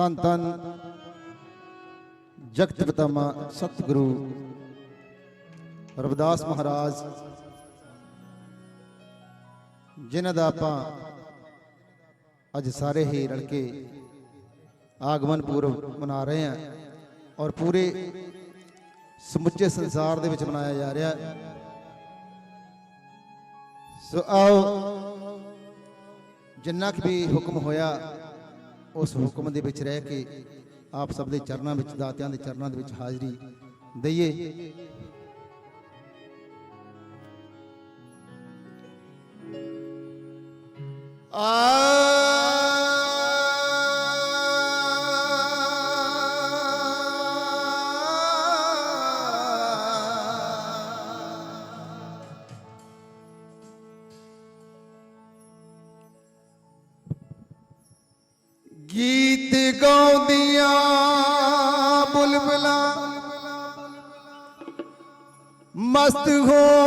ਧੰਨ ਧੰਨ ਜਗਤ ਪਿਤਾਮਾ ਸਤਿਗੁਰੂ ਰਵਿਦਾਸ ਮਹਾਰਾਜ, ਜਿਨ੍ਹਾਂ ਦਾ ਆਪਾਂ ਅੱਜ ਸਾਰੇ ਹੀ ਰਲ ਕੇ ਆਗਮਨ ਪੂਰਵ ਮਨਾ ਰਹੇ ਹਾਂ ਔਰ ਪੂਰੇ ਸਮੁੱਚੇ ਸੰਸਾਰ ਦੇ ਵਿੱਚ ਮਨਾਇਆ ਜਾ ਰਿਹਾ ਹੈ। ਸੋ ਆਓ, ਜਿੰਨਾ ਕੁ ਵੀ ਹੁਕਮ ਹੋਇਆ ਉਸ ਹੁਕਮ ਦੇ ਵਿੱਚ ਰਹਿ ਕੇ ਆਪ ਸਭ ਦੇ ਚਰਨਾਂ ਵਿੱਚ, ਦਾਤਿਆਂ ਦੇ ਚਰਨਾਂ ਦੇ ਵਿੱਚ ਹਾਜ਼ਰੀ ਦਈਏ। ਗੀਤ ਗਾਉਂਦੀਆਂ ਬੁਲਬੁਲਾਂ। ਮਸਤ ਹੋਈਆਂ।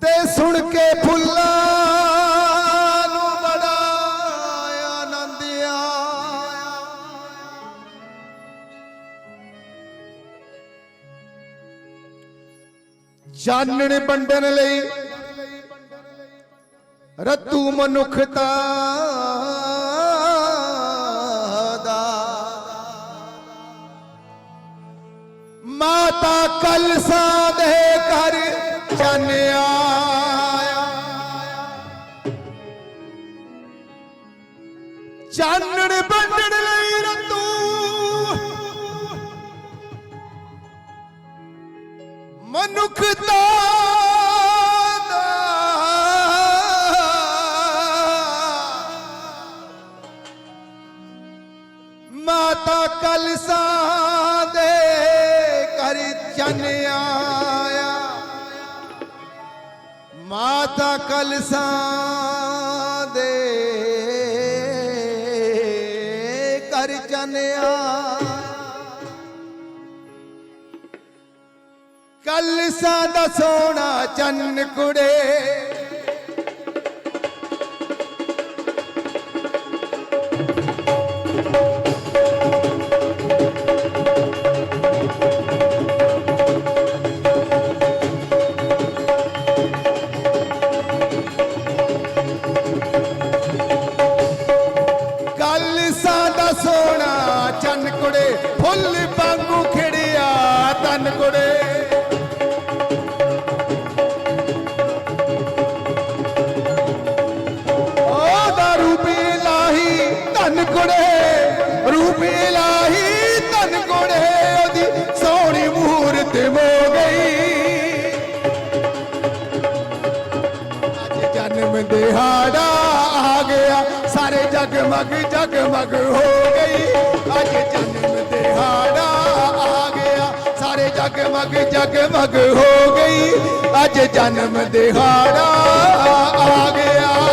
ਤੇ ਸੁਣ ਕੇ ਫੁੱਲਾਂ ਨੂੰ ਬੜਾ ਆਨੰਦ ਆਇਆ। ਚਾਨਣ ਵੰਡਣ ਲਈ ਰਤੂ ਮਨੁੱਖਤਾ ਦਾ। ਮਾਤਾ ਕਲਸਾ ਦੇ ਘਰ ਚੰਨ ਆਇਆ। ਚਾਨਣ ਵੰਡਣ ਲਈ ਰਤੂ। ਮਨੁੱਖਤਾ ਮਾਤਾ ਕਲਸਾ ਦੇ ਘਰ ਚੰਨ ਆਇਆ। ਮਾਤਾ ਕਲਸਾ ਦੇ ਘਰ ਚੰਨ ਆਇਆ। ਕਲਸਾ ਦਾ ਸੋਨਾ ਚੰਨ ਕੁੜੇ ਧਨ ਕੁੜੇ ਰੂਪ ਇਲਾਹੀ ਧਨ ਕੁੜੇ ਉਹਦੀ ਸੋਹਣੀ ਮੂਰਤ ਹੋ ਗਈ। ਅੱਜ ਜਨਮ ਦਿਹਾੜਾ ਆ ਗਿਆ, ਸਾਰੇ ਜਗਮਗ ਜਗਮਗ ਹੋ ਗਈ। ਅੱਜ ਜਨਮ ਦਿਹਾੜਾ ਆ ਗਿਆ, ਸਾਰੇ ਜਗਮਗ ਜਗਮਗ ਹੋ ਗਈ। ਅੱਜ ਜਨਮ ਦਿਹਾੜਾ ਆ ਗਿਆ।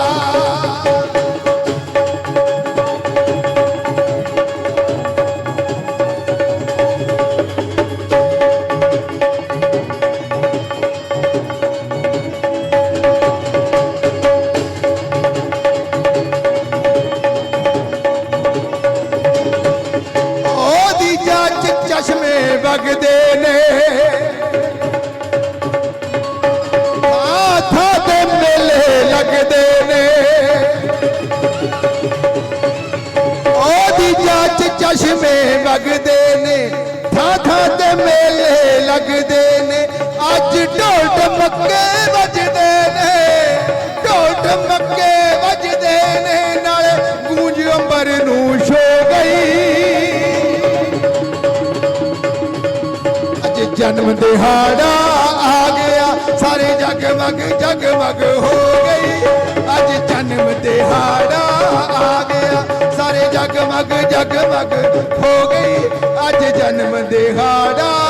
ਚਸ਼ਮੇ ਵਗਦੇ ਨੇ ਥਾਂ ਥਾਂ ਤੇ ਮੇਲੇ ਲੱਗਦੇ ਨੇ। ਅੱਜ ਢੋਲ ਮੱਕੇ ਵੱਜਦੇ ਨੇ, ਢੋਲ ਮੱਕੇ ਵੱਜਦੇ ਨੇ, ਨਾਲੇ ਗੂੰਜ ਅੰਬਰ ਨੂੰ ਛੋ ਗਈ। ਅੱਜ ਜਨਮ ਦਿਹਾੜਾ ਆ ਗਿਆ, ਸਾਰੇ ਜਗਮਗ ਜਗਮਗ ਹੋ ਗਈ। ਅੱਜ ਜਨਮ ਦਿਹਾੜਾ ਆ ਗਿਆ ਜਗਮਗ ਜਗਮਗ ਹੋ ਗਈ ਅੱਜ ਜਨਮ ਦਿਹਾੜਾ।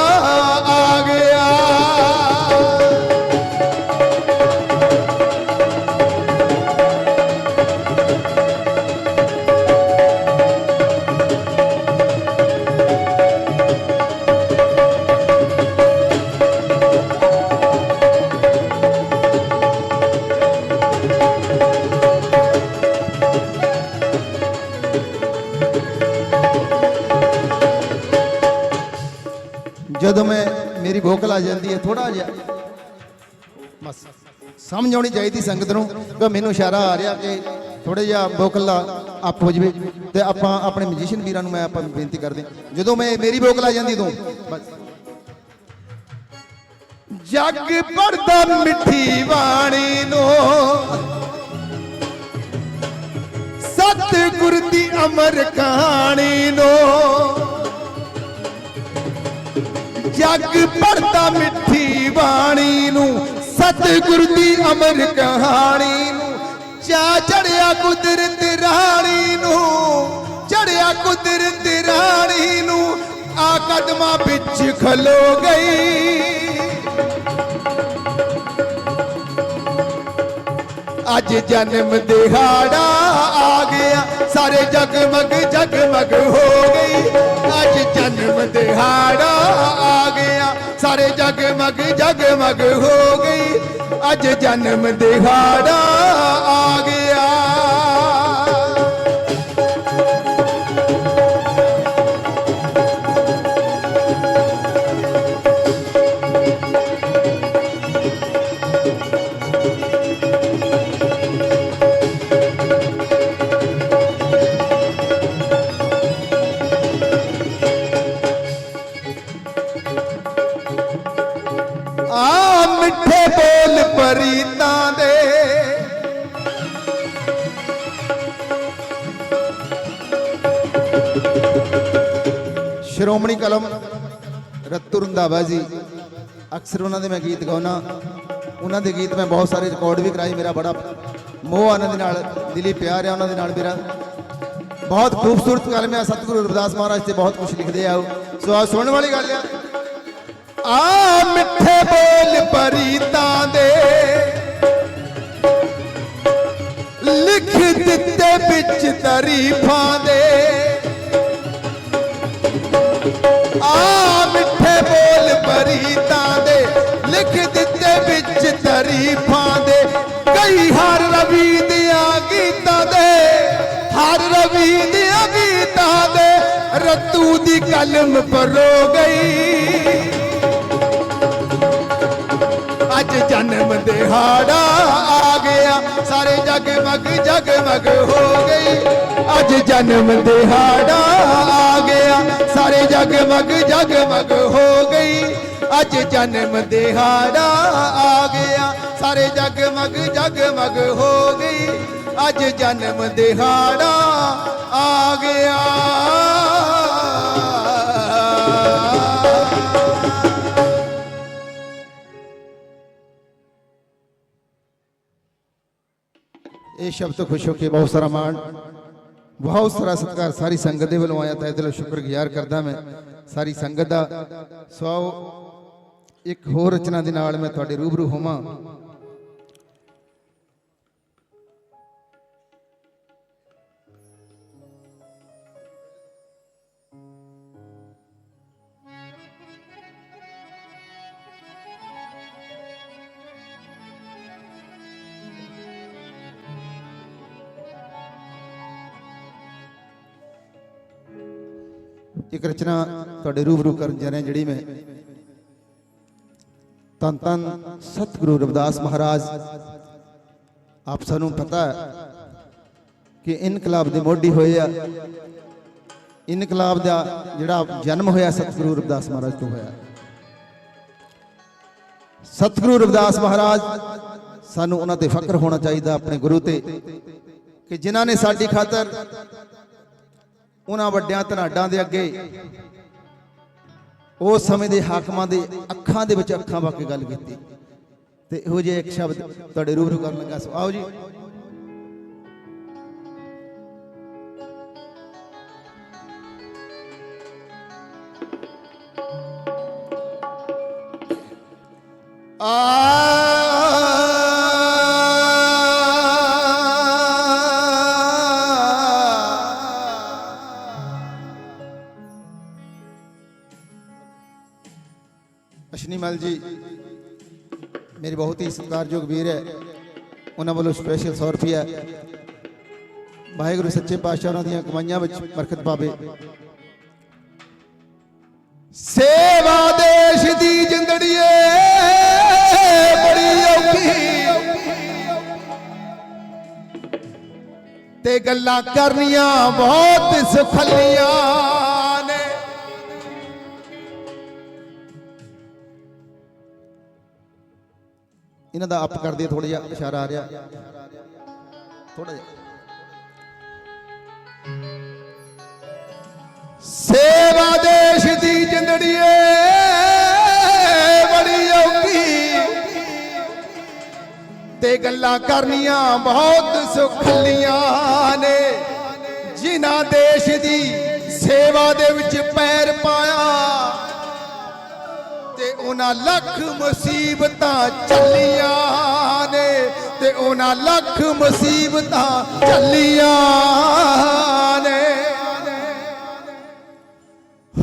ਜਦੋਂ ਮੈਂ, ਮੇਰੀ ਬੋਕਲ ਆ ਜਾਂਦੀ ਹੈ ਥੋੜਾ ਜਿਹਾ। ਬਸ। ਸਮਝ ਆਉਣੀ ਚਾਹੀਦੀ ਸੰਗਤ ਨੂੰ ਕਿ ਮੈਨੂੰ ਇਸ਼ਾਰਾ ਆ ਰਿਹਾ ਕਿ ਥੋੜਾ ਜਿਹਾ ਬੋਕਲ ਅਪ ਹੋ ਜਵੇ ਤੇ ਆਪਾਂ ਆਪਣੇ ਮਿਊਜ਼ੀਸ਼ੀਅਨ ਵੀਰਾਂ ਨੂੰ ਮੈਂ ਆਪਾਂ ਬੇਨਤੀ ਕਰਦੇ ਹਾਂ। ਜਦੋਂ ਮੈਂ, ਮੇਰੀ ਬੋਕਲ ਆ ਜਾਂਦੀ ਤੂੰ, ਬਸ। ਜੱਗ ਪੜਦਾ ਮਿੱਠੀ ਬਾਣੀ ਨੂੰ। ਸਤਿਗੁਰ ਦੀ ਅਮਰ ਕਹਾਣੀ ਨੂੰ। ਜੱਗ ਪੜਦਾ ਮਿੱਠੀ ਬਾਣੀ ਨੂੰ, ਸਤਿਗੁਰ ਦੀ ਅਮਰ ਕਹਾਣੀ ਨੂੰ, ਚਾ ਚੜਿਆ ਕੁਦਰਤ ਰਾਣੀ ਨੂੰ, ਚੜਿਆ ਕੁਦਰਤ ਰਾਣੀ ਨੂੰ, ਆ ਕਦਮਾਂ ਵਿੱਚ ਖਲੋ ਗਈ। ਅੱਜ ਜਨਮ ਦਿਹਾੜਾ ਆ ਸਾਰੇ ਜਗਮਗ ਜਗਮਗ ਹੋ ਗਈ। ਅੱਜ ਜਨਮ ਦਿਹਾੜਾ ਆ ਗਿਆ। ਸਾਰੇ ਜਗਮਗ ਜਗਮਗ ਹੋ ਗਈ। ਅੱਜ ਜਨਮ ਦਿਹਾੜਾ ਆ ਗਿਆ। ਮਿੱਠੇ ਬੋਲ ਪਰੀਤਾਂ ਦੇ। ਸ਼੍ਰੋਮਣੀ ਕਲਮ ਰਤੂ ਰੰਧਾਵਾ ਜੀ, ਅਕਸਰ ਉਹਨਾਂ ਦੇ ਮੈਂ ਗੀਤ ਗਾਉਣਾ ਉਹਨਾਂ ਦੇ ਗੀਤ ਮੈਂ ਬਹੁਤ ਸਾਰੇ ਰਿਕਾਰਡ ਵੀ ਕਰਾਏ, ਮੇਰਾ ਬੜਾ ਮੋਹ ਉਹਨਾਂ ਦੇ ਨਾਲ, ਦਿਲੀ ਪਿਆਰ ਹੈ ਉਹਨਾਂ ਦੇ ਨਾਲ ਮੇਰਾ। ਬਹੁਤ ਖੂਬਸੂਰਤ ਕਲਮ ਹੈ ਸਤਿਗੁਰੂ ਰਵਿਦਾਸ ਮਹਾਰਾਜ ਤੇ ਬਹੁਤ ਕੁਝ ਲਿਖਦੇ ਆ ਉਹ। ਸੋ ਆ ਸੁਣਨ ਵਾਲੀ ਗੱਲ ਆ ਆ ਮਿੱਠੇ ਬੋਲ ਪਰੀਤਾਂ ਦੇ। ਲਿਖ ਦਿੱਤੇ ਵਿੱਚ ਤਾਰੀਫਾਂ ਦੇ। ਆ ਮਿੱਠੇ ਬੋਲ ਪਰੀਤਾਂ ਦੇ। ਲਿਖ ਦਿੱਤੇ ਵਿੱਚ ਤਾਰੀਫਾਂ ਦੇ। ਕਈ ਹਰ ਰਵੀ ਦੀਆਂ ਗੀਤਾਂ ਦੇ। ਹਰ ਰਵੀ ਦੀਆਂ ਗੀਤਾਂ ਦੇ। ਰਤੂ ਦੀ ਕਲਮ ਪਰੋ ਗਈ। ਅੱਜ ਜਨਮ ਦਿਹਾੜਾ ਆ ਗਿਆ। ਸਾਰੇ ਜਗਮਗ ਜਗਮਗ ਹੋ ਗਈ। ਅੱਜ ਜਨਮ ਦਿਹਾੜਾ ਆ ਗਿਆ। ਸਾਰੇ ਜਗਮਗ ਜਗਮਗ ਹੋ ਗਈ। ਅੱਜ ਜਨਮ ਦਿਹਾੜਾ ਆ ਗਿਆ। ਸਾਰੇ ਜਗਮਗ ਜਗਮਗ ਹੋ ਗਈ। ਅੱਜ ਜਨਮ ਦਿਹਾੜਾ ਆ ਗਿਆ। ਇਹ ਸ਼ਬਦ ਖੁਸ਼ ਹੋ ਕੇ ਬਹੁਤ ਸਾਰਾ ਮਾਣ, ਬਹੁਤ ਸਾਰਾ ਸਤਿਕਾਰ ਸਾਰੀ ਸੰਗਤ ਦੇ ਵੱਲੋਂ ਆਇਆ। ਤਾਂ ਦਿਲੋਂ ਸ਼ੁਕਰਗੁਜ਼ਾਰ ਕਰਦਾ ਮੈਂ ਸਾਰੀ ਸੰਗਤ ਦਾ। ਸੋ ਇੱਕ ਹੋਰ ਰਚਨਾ ਦੇ ਨਾਲ ਮੈਂ ਤੁਹਾਡੇ ਰੂਬਰੂ ਹੋਵਾਂ। ਇੱਕ ਰਚਨਾ ਤੁਹਾਡੇ ਰੂਬਰੂ ਕਰਨ ਜਾ ਰਿਹਾ ਜਿਹੜੀ ਮੈਂ ਤਨ ਤਨ ਸਤਿਗੁਰੂ ਰਵਿਦਾਸ ਮਹਾਰਾਜ, ਆਪ ਸਾਨੂੰ ਪਤਾ ਹੈ ਕਿ ਇਨਕਲਾਬ ਦੇ ਮੋਢੀ ਹੋਏ ਆ। ਇਨਕਲਾਬ ਦਾ ਜਿਹੜਾ ਜਨਮ ਹੋਇਆ ਸਤਿਗੁਰੂ ਰਵਿਦਾਸ ਮਹਾਰਾਜ ਤੋਂ ਹੋਇਆ। ਸਤਿਗੁਰੂ ਰਵਿਦਾਸ ਮਹਾਰਾਜ, ਸਾਨੂੰ ਉਹਨਾਂ ਤੇ ਫਖਰ ਹੋਣਾ ਚਾਹੀਦਾ ਆਪਣੇ ਗੁਰੂ ਤੇ ਕਿ ਜਿਨ੍ਹਾਂ ਨੇ ਸਾਡੀ ਖਾਤਰ ਉਹਨਾਂ ਵੱਡਿਆਂ ਧਨਾਡਾਂ ਦੇ ਅੱਗੇ। ਉਸ ਸਮੇਂ ਦੇ ਹਾਕਮਾਂ ਦੇ ਅੱਖਾਂ ਦੇ ਵਿੱਚ ਅੱਖਾਂ ਪਾ ਕੇ ਗੱਲ ਕੀਤੀ। ਤੇ ਇਹੋ ਜਿਹੇ ਇੱਕ ਸ਼ਬਦ ਤੁਹਾਡੇ ਰੂਬਰੂ ਕਰਨ ਲੱਗਾ ਸੋ। ਆਓ ਜੀ। ਆ ਅਸ਼ਨੀਮਲ ਜੀ, ਮੇਰੇ ਬਹੁਤ ਹੀ ਸਤਿਕਾਰਯੋਗ ਵੀਰ ਹੈ। ਉਹਨਾਂ ਵੱਲੋਂ ਸਪੈਸ਼ਲ 100 ਰੁਪਿਆ ਵਾਹਿਗੁਰੂ ਸੱਚੇ ਪਾਤਸ਼ਾਹ ਉਹਨਾਂ ਦੀਆਂ ਕਮਾਈਆਂ ਵਿੱਚ ਬਰਕਤ ਪਾਵੇ। ਸੇਵਾ ਦੇਸ਼ ਦੀ ਜਿੰਦੜੀ ਜਿੰਦੜੀਏ, ਬੜੀ ਔਖੀ। ਤੇ ਗੱਲਾਂ ਕਰਨੀਆਂ ਬਹੁਤ ਸੁਖਲੀਆਂ। ਇਹਨਾਂ ਦਾ ਅਪ ਕਰ ਦਈਏ ਥੋੜਾ ਜਿਹਾ ਇਸ਼ਾਰਾ ਆ ਰਿਹਾ। ਥੋੜਾ ਜਿਹਾ। ਸੇਵਾ ਦੇਸ਼ ਦੀ ਜਿੰਦੜੀਏ, ਬੜੀ ਔਖੀ। ਤੇ ਗੱਲਾਂ ਕਰਨੀਆਂ ਬਹੁਤ ਸੁਖਲੀਆਂ ਨੇ। ਜਿਨ੍ਹਾਂ ਦੇਸ਼ ਦੀ ਸੇਵਾ ਦੇ ਵਿੱਚ ਪੈ ਉਹਨਾਂ ਲੱਖ ਮੁਸੀਬਤਾਂ ਚੱਲੀਆਂ ਨੇ ਤੇ ਉਹਨਾਂ ਲੱਖ ਮੁਸੀਬਤਾਂ ਚੱਲੀਆਂ ਨੇ।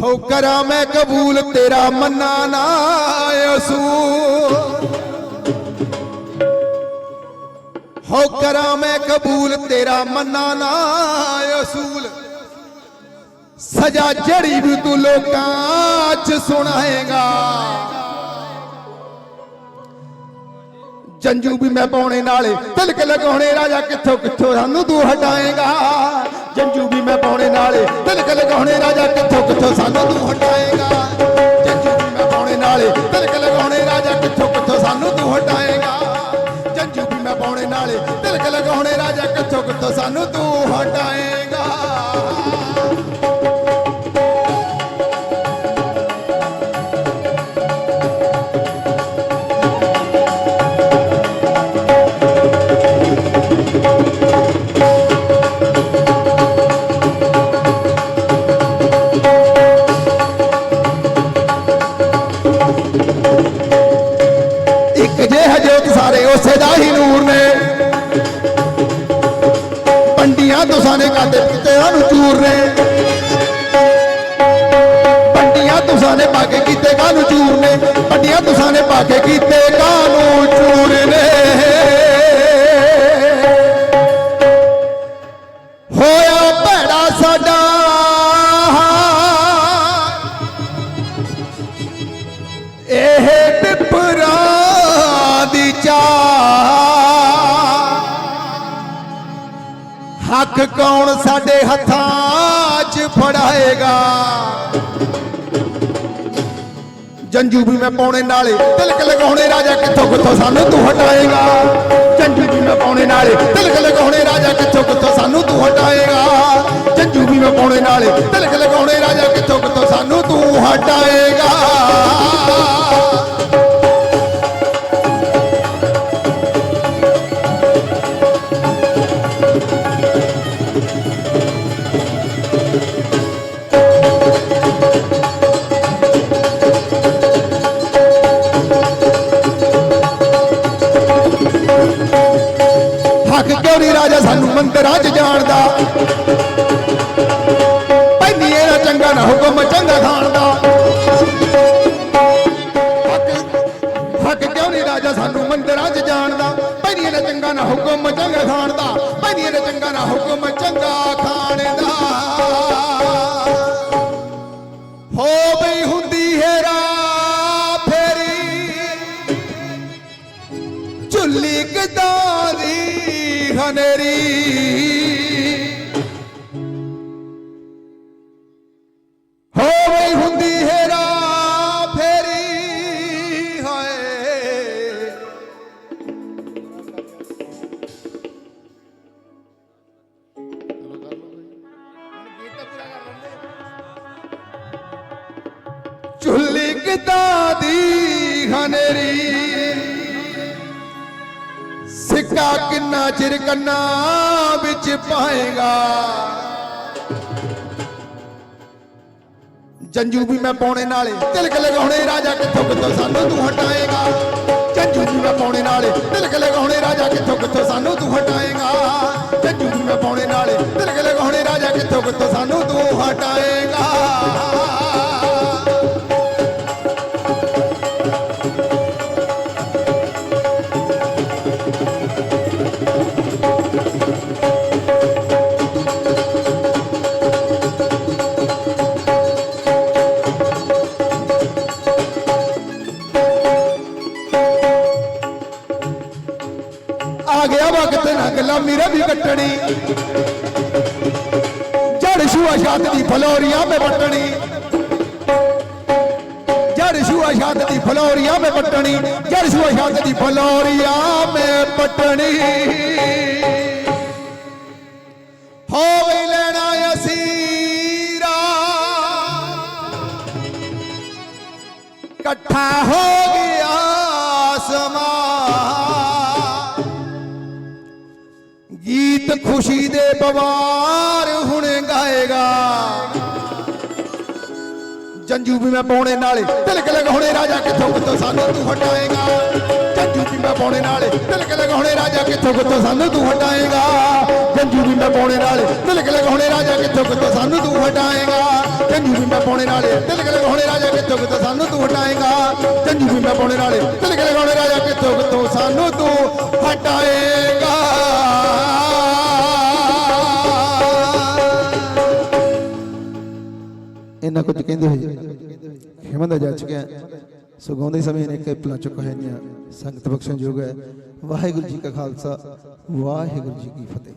ਹੋ ਕਰਾਂ ਮੈਂ ਕਬੂਲ, ਤੇਰਾ ਮੰਨਾ ਨਾ ਅਸੂਲ। ਹੋ ਕਰਾਂ ਮੈਂ ਕਬੂਲ, ਤੇਰਾ ਮੰਨਾ ਨਾ ਅਸੂਲ। ਸਜ਼ਾ ਜੜੀ ਵੀ ਤੂੰ ਲੋਕਾਂ 'ਚ ਸੁਣਾਏਗਾ। ਜੰਜੂ ਵੀ ਮੈਂ ਪਾਉਣੇ ਨਾਲੇ। ਤਿਲਕ ਲਗਾਉਣੇ ਰਾਜਾ ਕਿੱਥੋਂ ਕਿੱਥੋਂ ਸਾਨੂੰ ਤੂੰ ਹਟਾਏਗਾ। ਜੰਜੂ ਵੀ ਮੈਂ ਪਾਉਣੇ ਨਾਲੇ। ਤਿਲਕ ਲਗਾਉਣੇ ਰਾਜਾ ਕਿੱਥੋਂ ਕਿੱਥੋਂ ਸਾਨੂੰ ਤੂੰ ਹਟਾਏਗਾ। ਜੰਜੂ ਵੀ ਮੈਂ ਪਾਉਣੇ ਨਾਲੇ। ਤਿਲਕ ਲਗਾਉਣੇ ਰਾਜਾ ਕਿੱਥੋਂ ਕਿੱਥੋਂ ਸਾਨੂੰ ਤੂੰ ਹਟਾਏਗਾ। ਜੰਜੂ ਵੀ ਮੈਂ ਪਾਉਣੇ ਨਾਲੇ। ਤਿਲਕ ਲਗਾਉਣੇ ਰਾਜਾ ਕਿੱਥੋਂ ਕਿੱਥੋਂ ਸਾਨੂੰ ਤੂੰ ਹਟਾਏਗਾ। ਸਾਡੇ ਹੱਥਾਂ ਜੰਜੂ ਵੀ ਮੈਂ ਪਾਉਣੇ ਨਾਲੇ, ਤਿਲਕ ਲਗਾਉਣੇ ਰਾਜਾ ਕਿੱਥੋਂ ਕਿੱਥੋਂ ਸਾਨੂੰ ਤੂੰ ਹਟਾਏਗਾ। ਜੰਜੂ ਵੀ ਮੈਂ ਪਾਉਣੇ ਨਾਲੇ, ਤਿਲਕ ਲਗਾਉਣੇ ਰਾਜਾ ਕਿੱਥੋਂ ਕਿੱਥੋਂ ਸਾਨੂੰ ਤੂੰ ਹਟਾਏਗਾ। ਜੰਜੂ ਵੀ ਮੈਂ ਪਾਉਣੇ ਨਾਲੇ, ਤਿਲਕ ਲਗਾਉਣੇ ਰਾਜਾ ਕਿੱਥੋਂ ਕਿੱਥੋਂ ਸਾਨੂੰ ਤੂੰ ਹਟਾਏਗਾ। ਝੁੱਲੀ ਕਿਦਾਂ ਹਨੇਰੀ। ਸਿੱਕਾ ਕਿੰਨਾ ਚਿਰ ਕੰਨਾ ਵਿੱਚ ਪਾਏਗਾ? ਜੰਜੂ ਵੀ ਮੈਂ ਪਾਉਣੇ ਨਾਲੇ। ਤਿਲਕ ਲਗਾਉਣੇ ਰਾਜਾ ਕਿੱਥੋਂ ਕਿੱਥੋਂ ਸਾਨੂੰ ਤੂੰ ਹਟਾਏਗਾ? ਜੰਜੂ ਵੀ ਮੈਂ ਪਾਉਣੇ ਨਾਲੇ। ਤਿਲਕ ਲਗਾਉਣੇ ਰਾਜਾ ਕਿੱਥੋਂ ਕਿੱਥੋਂ ਸਾਨੂੰ ਤੂੰ ਹਟਾਏਗਾ? ਜੰਜੂ ਵੀ ਮੈਂ ਪਾਉਣੇ ਨਾਲੇ। ਤਿਲਕ ਲਗਾਉਣੇ ਰਾਜਾ ਕਿੱਥੋਂ ਕਿੱਥੋਂ ਸਾਨੂੰ ਤੂੰ ਹਟਾਏਗਾ? ਛੱਤ ਦੀ ਫਲੋਰੀਆਂ ਮੇ ਪਟਣੀ ਜੜ ਸ਼ੂਆ ਛੱਤ ਦੀ ਫਲੋਰੀਆਂ ਮੇ ਪਟਣੀ ਜੜ ਸ਼ੂਆ ਛੱਤ ਦੀ ਫਲੋਰੀਆਂ ਮੇ ਲੈਣਾ ਅਸੀਰਾ। ਇਕੱਠਾ ਹੋ ਗਿਆ ਸਮਾਂ। ਗੀਤ ਖੁਸ਼ੀ ਦੇ ਬਵਾ ਜੰਜੂ ਵੀ ਮੈਂ ਪਾਉਣੇ ਨਾਲੇ। ਤਿਲਕ ਲਗਾਉਣੇ ਰਾਜਾ ਕਿੱਥੋਂ ਕਿੱਥੋਂ ਸਾਨੂੰ ਤੂੰ ਹਟਾਏਗਾ। ਜੰਜੂ ਵੀ ਮੈਂ ਪਾਉਣੇ ਨਾਲੇ। ਤਿਲਕ ਲਗਾਉਣੇ ਰਾਜਾ ਕਿੱਥੋਂ ਕਿੱਥੋਂ ਸਾਨੂੰ ਤੂੰ ਹਟਾਏਗਾ। ਜੰਜੂ ਵੀ ਮੈਂ ਪਾਉਣੇ ਨਾਲੇ। ਤਿਲਕ ਲਗਾਉਣੇ ਰਾਜਾ ਕਿੱਥੋਂ ਕਿੱਥੋਂ ਸਾਨੂੰ ਤੂੰ ਹਟਾਏਗਾ। ਜੰਜੂ ਵੀ ਮੈਂ ਪਾਉਣੇ ਨਾਲੇ। ਤਿਲਕ ਲਗਾਉਣੇ ਰਾਜਾ ਕਿੱਥੋਂ ਕਿੱਥੋਂ ਸਾਨੂੰ ਤੂੰ ਹਟਾਏਗਾ। ਜੰਜੂ ਵੀ ਮੈਂ ਪਾਉਣੇ ਨਾਲੇ। ਤਿਲਕ ਲਗਾਉਣੇ ਰਾਜਾ ਕਿੱਥੋਂ ਕਿੱਥੋਂ ਸਾਨੂੰ ਤੂੰ ਹਟਾਏਗਾ। ਇਹਨਾਂ ਕੁਝ ਕਹਿੰਦੇ ਹੋਏ। ਹਿਮੰਦ ਜਾ ਚੁੱਕਿਆ ਸੋ ਗਾਉਂਦੇ ਸਮੇਂ ਨੇ ਕਈ ਪਲਾ ਚੁੱਕਾ ਹੈ ਸੰਗਤ ਬਖਸ਼ਣ ਯੋਗ ਹੈ। ਵਾਹਿਗੁਰੂ ਜੀ ਕਾ ਖਾਲਸਾ, ਵਾਹਿਗੁਰੂ ਜੀ ਕੀ ਫਤਿਹ।